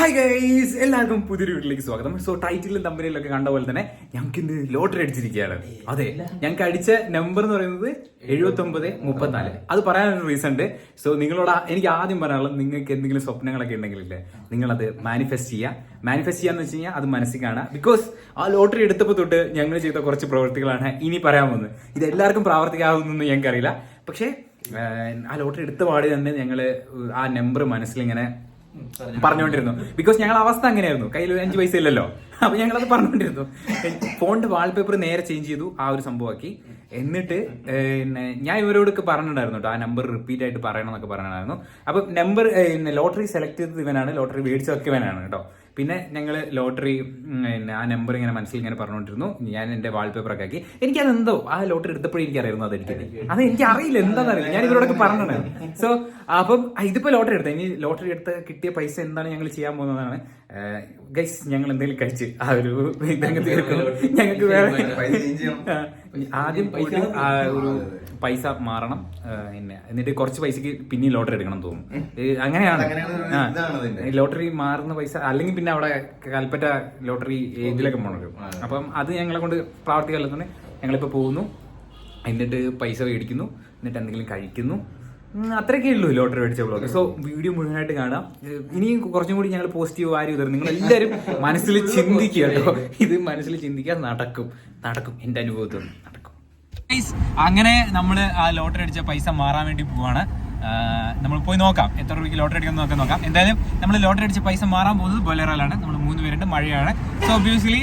Hi guys എല്ലാവർക്കും പുതിയൊരു വീട്ടിലേക്ക് സ്വാഗതം. സോ ടൈറ്റിലും തമ്പനിലൊക്കെ കണ്ട പോലെ തന്നെ ഞങ്ങൾക്ക് ഇന്ന് ലോട്ടറി അടിച്ചിരിക്കുകയാണ്. അതെ ഞങ്ങൾക്ക് അടിച്ച നമ്പർ എന്ന് പറയുന്നത് എഴുപത്തി ഒമ്പത് മുപ്പത്തിനാല് അത് പറയാനൊരു റീസൺ ഉണ്ട്. സോ നിങ്ങളോട് എനിക്ക് ആദ്യം പറയാനുള്ളത് നിങ്ങൾക്ക് എന്തെങ്കിലും സ്വപ്നങ്ങളൊക്കെ ഉണ്ടെങ്കിലില്ലേ നിങ്ങളത് മാനിഫെസ്റ്റ് ചെയ്യുക മാനിഫെസ്റ്റ് ചെയ്യാന്ന് വെച്ച് കഴിഞ്ഞാൽ അത് മനസ്സിൽ കാണുക ബിക്കോസ് ആ ലോട്ടറി എടുത്തപ്പോൾ തൊട്ട് ഞങ്ങൾ ചെയ്ത കുറച്ച് പ്രവൃത്തികളാണ് ഇനി പറയാൻ പോകുന്നത്. ഇത് എല്ലാവർക്കും പ്രാവർത്തികമാകുമെന്നൊന്നും ഞങ്ങൾക്കറിയില്ല. പക്ഷേ ആ ലോട്ടറി എടുത്ത പാടി തന്നെ ഞങ്ങൾ ആ നമ്പർ മനസ്സിലിങ്ങനെ പറഞ്ഞുകൊണ്ടിരുന്നു. ബിക്കോസ് ഞങ്ങൾ അവസ്ഥ അങ്ങനെയായിരുന്നു. കയ്യിൽ ഒരു അഞ്ച് പൈസ ഇല്ലല്ലോ. അപ്പൊ ഞങ്ങൾ അത് പറഞ്ഞുകൊണ്ടിരുന്നു. ഫോണിന്റെ വാൾപേപ്പർ നേരെ ചേഞ്ച് ചെയ്തു. ആ ഒരു സംഭവമാക്കി. എന്നിട്ട് പിന്നെ ഞാൻ ഇവരോടൊക്കെ പറഞ്ഞിട്ടുണ്ടായിരുന്നു കേട്ടോ. ആ നമ്പർ റിപ്പീറ്റ് ആയിട്ട് പറയണം എന്നൊക്കെ പറഞ്ഞിട്ടുണ്ടായിരുന്നു. അപ്പൊ നമ്പർ ലോട്ടറി സെലക്ട് ചെയ്തത് ഇവനാണ്. ലോട്ടറി മേടിച്ചതൊക്കെ ഇവനാണ് കേട്ടോ. പിന്നെ ഞങ്ങൾ ലോട്ടറി പിന്നെ ആ നമ്പർ ഇങ്ങനെ മനസ്സിൽ ഇങ്ങനെ പറഞ്ഞുകൊണ്ടിരുന്നു. ഞാൻ എന്റെ വാൾപേപ്പർ ഒക്കെ ആക്കി. എനിക്കത് എന്തോ ആ ലോട്ടറി എടുത്തപ്പോഴും എനിക്കറിയായിരുന്നു അത് എനിക്ക് അത് എനിക്ക് അറിയില്ല എന്താണെന്നറിയില്ല. ഞാൻ ഇവരോടൊക്കെ പറഞ്ഞത് സോ അപ്പം ഇതിപ്പോ ലോട്ടറി എടുത്ത. ഇനി ലോട്ടറി എടുത്ത് കിട്ടിയ പൈസ എന്താണ് ഞങ്ങൾ ചെയ്യാൻ പോകുന്നതാണ്? ഗൈസ് ഞങ്ങൾ എന്തെങ്കിലും കഴിച്ച് ആ ഒരു ഇതങ്ങ് ഞങ്ങൾക്ക് വേറെ ആദ്യം പൈസ ആ ഒരു പൈസ മാറണം പിന്നെ എന്നിട്ട് കുറച്ച് പൈസക്ക് പിന്നെ ലോട്ടറി എടുക്കണം തോന്നുന്നു. അങ്ങനെയാണ്. ആ ലോട്ടറി മാറുന്ന പൈസ അല്ലെങ്കിൽ പിന്നെ അവിടെ കൽപ്പറ്റ ലോട്ടറി ഇതിലൊക്കെ പോകണല്ലോ അപ്പം അത് ഞങ്ങളെ കൊണ്ട് പ്രാവർത്തികമല്ലെന്ന് ഞങ്ങളിപ്പോ പോകുന്നു എന്നിട്ട് പൈസ മേടിക്കുന്നു എന്നിട്ട് എന്തെങ്കിലും കഴിക്കുന്നു അത്രയൊക്കെ ഉള്ളൂ ലോട്ടറി മേടിച്ച ബ്ലോഗ് സോ വീഡിയോ മുഴുവനായിട്ട് കാണാം. ഇനിയും കുറച്ചും കൂടി ഞങ്ങൾ പോസിറ്റീവ് ആരും ഇതരും നിങ്ങൾ എല്ലാവരും മനസ്സിൽ ചിന്തിക്കുക കേട്ടോ. ഇത് മനസ്സിൽ ചിന്തിക്കാൻ നടക്കും. നടക്കും. എന്റെ അനുഭവത്തിൽ നടക്കും. അങ്ങനെ നമ്മൾ ആ ലോട്ടറി അടിച്ച പൈസ മാറാൻ വേണ്ടി പോവാണ്. നമ്മൾ പോയി നോക്കാം. എത്ര രൂപയ്ക്ക് ലോട്ടറി അടിക്കാൻ നോക്കാൻ നോക്കാം. എന്തായാലും നമ്മൾ ലോട്ടറി അടിച്ച പൈസ മാറാൻ പോകുന്നത് ബൊലേറോയിലാണ്. നമ്മൾ മൂന്ന് പേരുണ്ട് മഴയാണ്. സോ ഒബ്വിയസ്ലി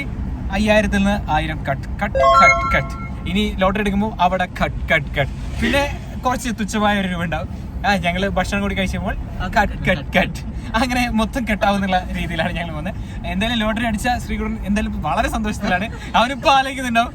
അയ്യായിരത്തിൽ നിന്ന് ആയിരം കട്ട് കട്ട് കട്ട് കട്ട് ഇനി ലോട്ടറി എടുക്കുമ്പോൾ അവിടെ കട്ട് കട്ട് കട്ട് പിന്നെ കുറച്ച് തുച്ഛമായ ഒരു രൂപ ഉണ്ടാവും ആ ഞങ്ങൾ ഭക്ഷണം കൂടി കഴിച്ചപ്പോൾ കട്ട് കട്ട് അങ്ങനെ മൊത്തം കെട്ടാവുന്ന രീതിയിലാണ് ഞങ്ങൾ വന്നത് എന്തായാലും ലോട്ടറി അടിച്ച ശ്രീകുടൻ എന്തായാലും വളരെ സന്തോഷത്തിലാണ്. അവനിപ്പോ ആലോചിക്കുന്നുണ്ടാവും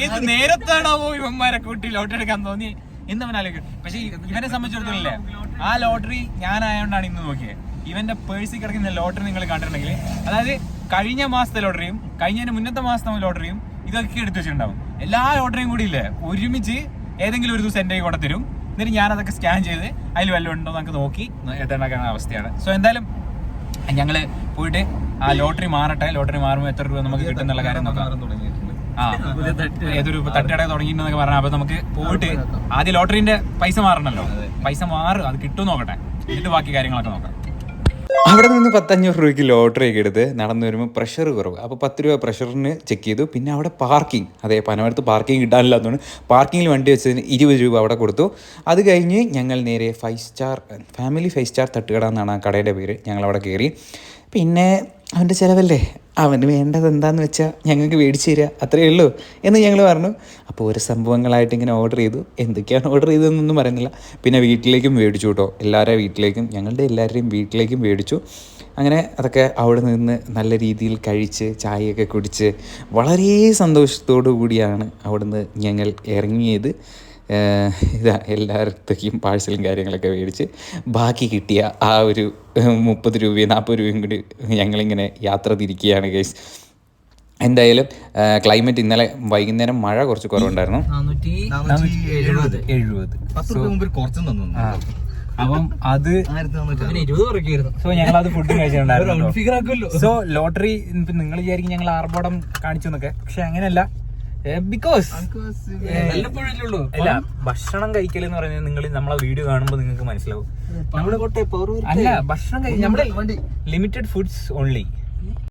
ഏത് നേരത്താണാവോ ഇവന്മാരെ കൂട്ടി ലോട്ടറി എടുക്കാൻ തോന്നി എന്നവൻ ആലോചിക്കും. പക്ഷെ ഇവനെ സംബന്ധിച്ചിടത്തോളം ആ ലോട്ടറി ഞാനായോണ്ടാണ് ഇന്ന് നോക്കിയത് ഇവന്റെ പേഴ്സിൽ കിടക്കുന്ന ലോട്ടറി നിങ്ങൾ കണ്ടിട്ടുണ്ടെങ്കിൽ അതായത് കഴിഞ്ഞ മാസത്തെ ലോട്ടറിയും കഴിഞ്ഞതിന് മുന്നത്തെ മാസത്തെ ലോട്ടറിയും ഇതൊക്കെ എടുത്തു വെച്ചിട്ടുണ്ടാവും. എല്ലാ ലോട്ടറിയും കൂടി ഇല്ലേ ഒരുമിച്ച് ഏതെങ്കിലും ഒരു ദിവസം എന്റെ കൂടെ തരും. എന്നിട്ട് ഞാൻ അതൊക്കെ സ്കാൻ ചെയ്ത് അതിൽ വല്ലതും ഉണ്ടോ നമുക്ക് നോക്കി എത്തേണ്ടാക്കുന്ന അവസ്ഥയാണ്. സോ എന്തായാലും ഞങ്ങൾ പോയിട്ട് ആ ലോട്ടറി മാറട്ടെ. ലോട്ടറി മാറുമ്പോൾ എത്ര രൂപ നമുക്ക് കിട്ടുന്നുള്ള കാര്യം നോക്കാം. ആ ഏതൊരു തട്ടുകട തുടങ്ങിയെന്നൊക്കെ പറഞ്ഞാൽ അപ്പൊ നമുക്ക് പോയിട്ട് ആദ്യം ലോട്ടറിന്റെ പൈസ മാറണല്ലോ. പൈസ മാറും അത് കിട്ടും നോക്കട്ടെ. എന്നിട്ട് ബാക്കി കാര്യങ്ങളൊക്കെ നോക്കാം. അവിടെ നിന്ന് പത്തഞ്ഞൂറ് രൂപയ്ക്ക് ലോട്ടറി ഒക്കെ എടുത്ത് നടന്നു വരുമ്പോൾ പ്രഷർ കുറവ്. അപ്പോൾ പത്ത് രൂപ പ്രഷറിന് ചെക്ക് ചെയ്തു. പിന്നെ അവിടെ പാർക്കിംഗ് അതെ പനമരത്ത് പാർക്കിംഗ് കിട്ടാനില്ലാത്തതുകൊണ്ട് പാർക്കിങ്ങിൽ വണ്ടി വെച്ചതിന് ഇരുപത് രൂപ അവിടെ കൊടുത്തു. അത് കഴിഞ്ഞ് ഞങ്ങൾ നേരെ five star family five star തട്ടുകട എന്നാണ് ആ കടയുടെ പേര്. ഞങ്ങൾ അവിടെ കയറി പിന്നെ അവന്റെ ചിലവല്ലേ? അവന് വേണ്ടത് എന്താന്ന് വെച്ചാൽ ഞങ്ങൾക്ക് മേടിച്ച് തരിക അത്രയേ ഉള്ളൂ എന്ന് ഞങ്ങൾ പറഞ്ഞു. അപ്പോൾ ഒരു സംഭവങ്ങളായിട്ട് ഇങ്ങനെ ഓർഡർ ചെയ്തു. എന്തൊക്കെയാണ് ഓർഡർ ചെയ്തതെന്നൊന്നും പറയുന്നില്ല. പിന്നെ വീട്ടിലേക്കും മേടിച്ചു കേട്ടോ. എല്ലാവരുടെ വീട്ടിലേക്കും ഞങ്ങളുടെ എല്ലാവരുടെയും വീട്ടിലേക്കും മേടിച്ചു. അങ്ങനെ അതൊക്കെ അവിടെ നിന്ന് നല്ല രീതിയിൽ കഴിച്ച് ചായയൊക്കെ കുടിച്ച് വളരെ സന്തോഷത്തോടു കൂടിയാണ് അവിടുന്ന് ഞങ്ങൾ ഇറങ്ങിയത്. ഇതാ എല്ലായിടത്തേക്കും പാഴ്സലും കാര്യങ്ങളൊക്കെ മേടിച്ച് ബാക്കി കിട്ടിയ ആ ഒരു മുപ്പത് രൂപയും നാൽപ്പത് രൂപയും കൂടി ഞങ്ങളിങ്ങനെ യാത്ര തിരിക്കുകയാണ് ഗൈസ് എന്തായാലും ക്ലൈമറ്റ് ഇന്നലെ വൈകുന്നേരം മഴ കുറച്ച് കുറവുണ്ടായിരുന്നു. അപ്പം അത് സോ ഞങ്ങൾ അത് ഫുഡ് കഴിച്ചിട്ടുണ്ടായിരുന്നു സോ ലോട്ടറി നിങ്ങൾ വിചാരിക്കും ഞങ്ങൾ ആർഭാടം കാണിച്ചു എന്നൊക്കെ. പക്ഷെ അങ്ങനെയല്ല. ബിക്കോസ് അല്ല ഭക്ഷണം കഴിക്കൽ എന്ന് പറഞ്ഞാൽ നിങ്ങൾ നമ്മളെ വീഡിയോ കാണുമ്പോൾ നിങ്ങൾക്ക് മനസ്സിലാവും. അല്ല ഭക്ഷണം കഴിക്കാൻ ലിമിറ്റഡ് ഫുഡ്സ് ഓൺലി